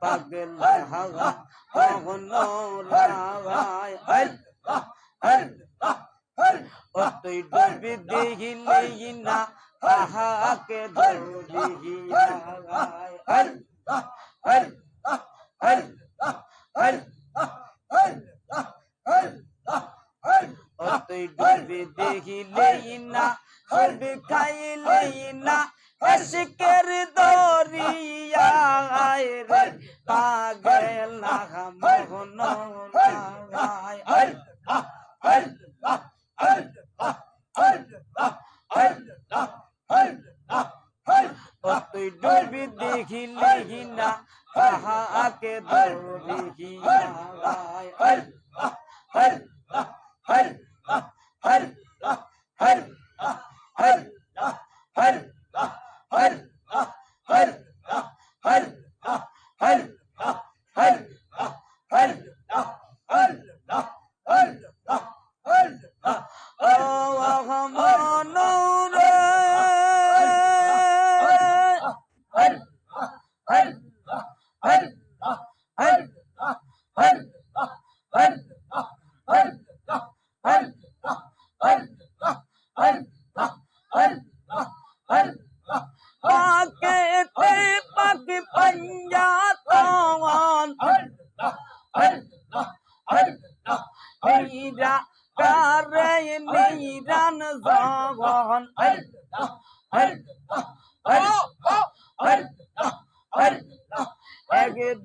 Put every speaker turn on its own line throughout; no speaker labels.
پگل ہوا غلو
راوائے اللہ
اللہ تو ڈب دے ہی لینا کہا
کے دور ہی آوائے اللہ اللہ
ہر اللہ اللہ دے ہی لینا ہر لینا এসকের দরিয়া রে পাগল না। মোহন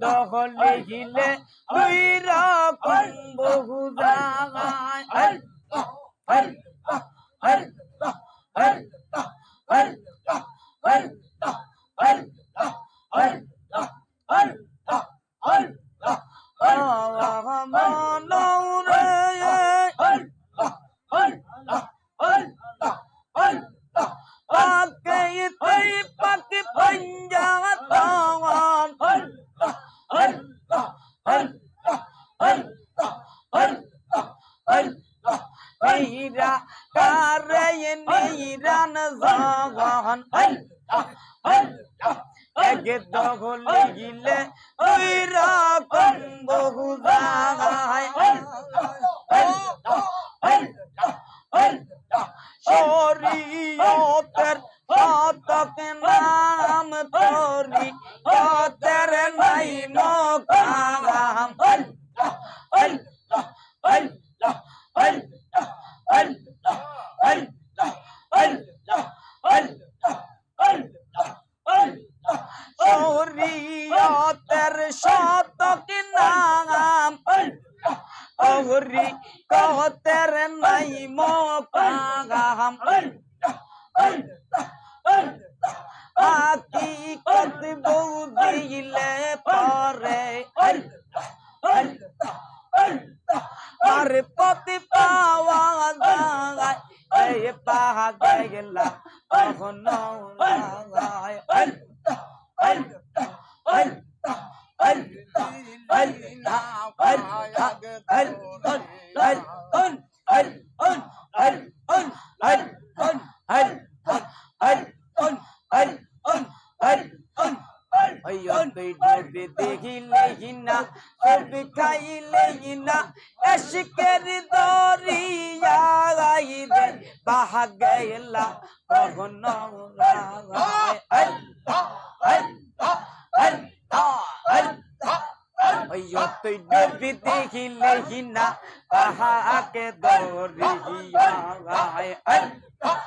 তখন দেখিলে দুই রকম বহু জামাই Hey!
আল্লাহ আল্লাহ আল্লাহ আল্লাহ আল্লাহ
আইরা কারে নিরান জাগান
আল্লাহ আল্লাহ
এগে দহল গিলে ওই রকম বহু জাগায়
আল্লাহ আল্লাহ আল্লাহ
শরীয়তের শতক নাম তরি কতের নাই মকাম শরীয়তের দেখিলেইনা সবি খাইলেইনা এসকের দরিয়া গাইবে বাহাদ کھلے نہ کہا کے دور ہی آئے اللہ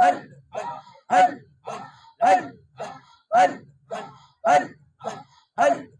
هل هل هل هل هل هل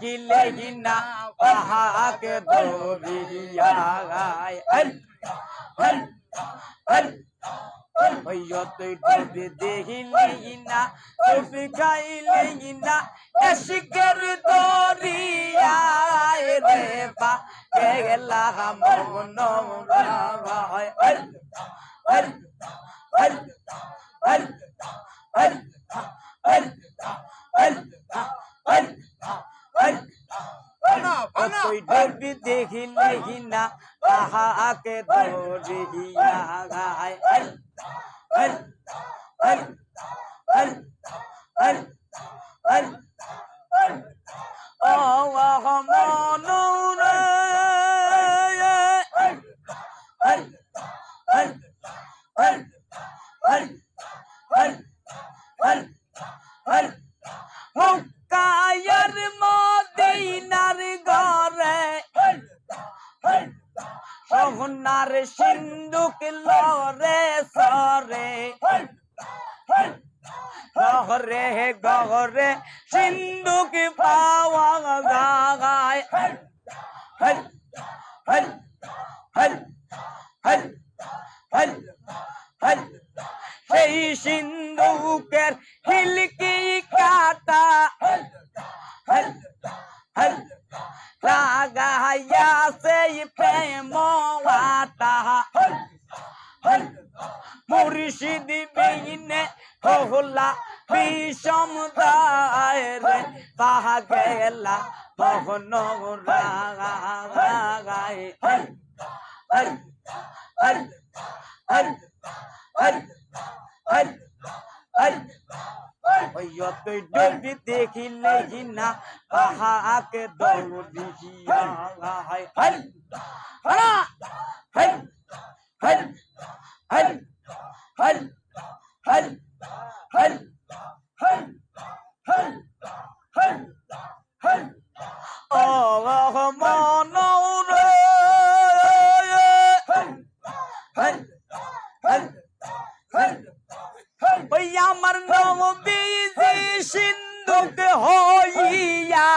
ডুবি দেখিলে না পাহাকে দরিয়া গায় ওই তুই ডুবি দেখিলে না ডুবি খাইলে না এসিকের দরিয়া রে পা গেলা মন রায় তুই দেখি নেহি না তাহাকে দরিয়া গায় ও মন মুক্তায়ার মদিনার ঘরে দেখিলে না পাহাকে দৌড়িয়া গায়
হল হলা হল হল হল হল হল হল হল হল হল হল
ও মন রে
হল হল হল হল হল
ওই আমার নবী সিন্ধুক হইয়া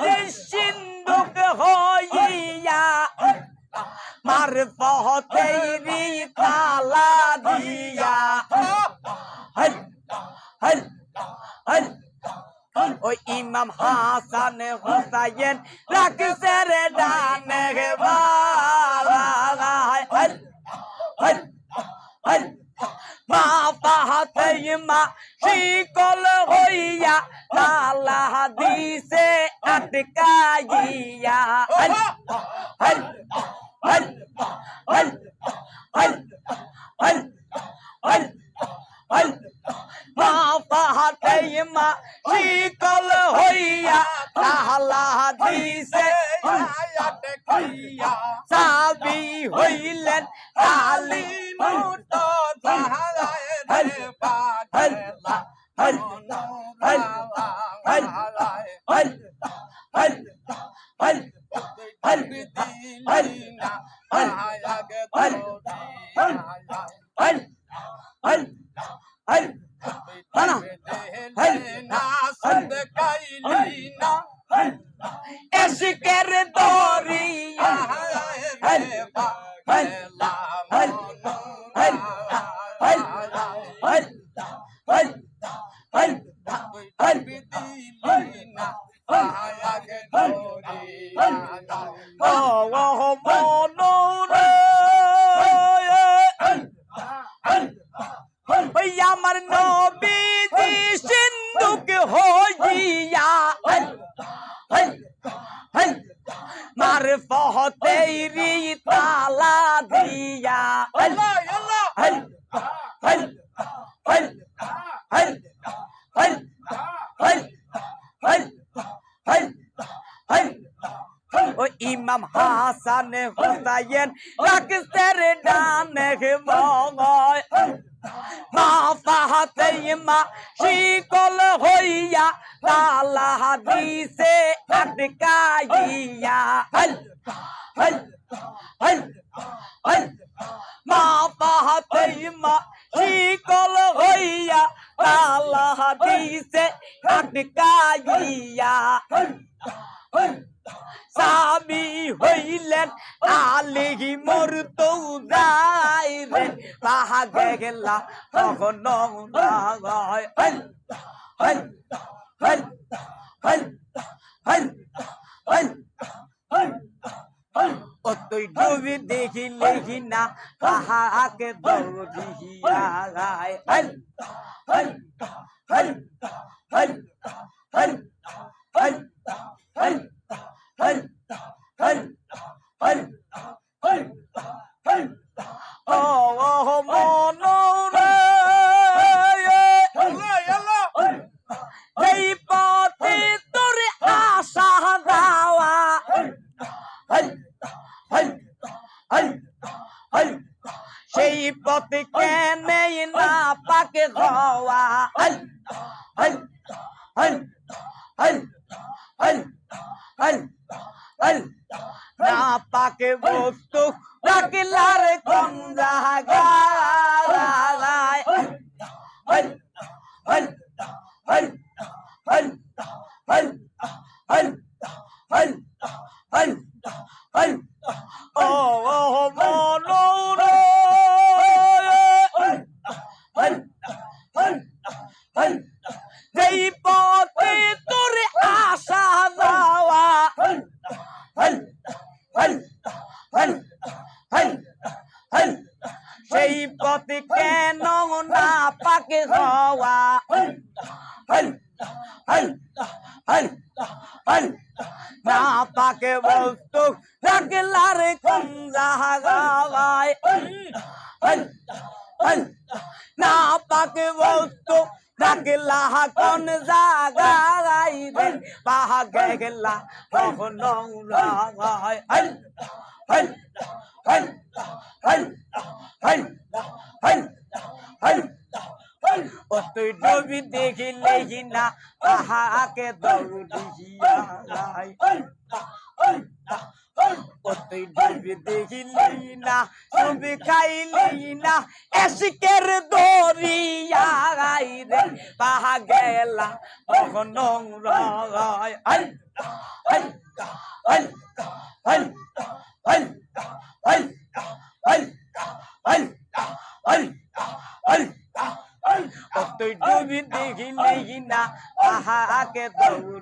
بالصندوق هويا مرفوع تيري طلاديا هل هل هل
ওই ইমাম হাসান হোসাইন রাখছে রে ডানে মা হাতে মা শিকল হইয়া তালা দিছে আটকাইয়া
হল হল হল হল হল হল
মার পহতেরি তালা দিয়া ও ইমাম হাসান হুসাইন রাখছে রে ডানে মগয় মা পাহাতে মা শিকল হইয়া তালা দিছে صدقايا هل هل هل هل মা পাহাতেই মা শিকল হইয়া তালা হাতিছে আটকাইয়া স্বামী হইলেন আলিহি মোর তো যাই রে তাহা গেলা তখন হল হল হল হল তুই ডুবি দেখি লেখি না তাহাকে দৌড়িয়া রাখিলার কোন জায়গায় না পাকে বস্তু রাখলার কোন
জাহাগাবাই
না পাকে বস্তু রাখলা কোন জাগাই রে পাহা গেলা নং রাগাই
হল হল হল হল হল হল হল
ও তুই ডুবি দেখিলে না? পাহাকে দৌড়িয়া ও তুই ডুবি দেখিলি না ডুবি খাইলি না এসিকের দরিয়া গাই রে পাহা গেলা
হল হল হল হল হল হল হল হল نہیںا کے دور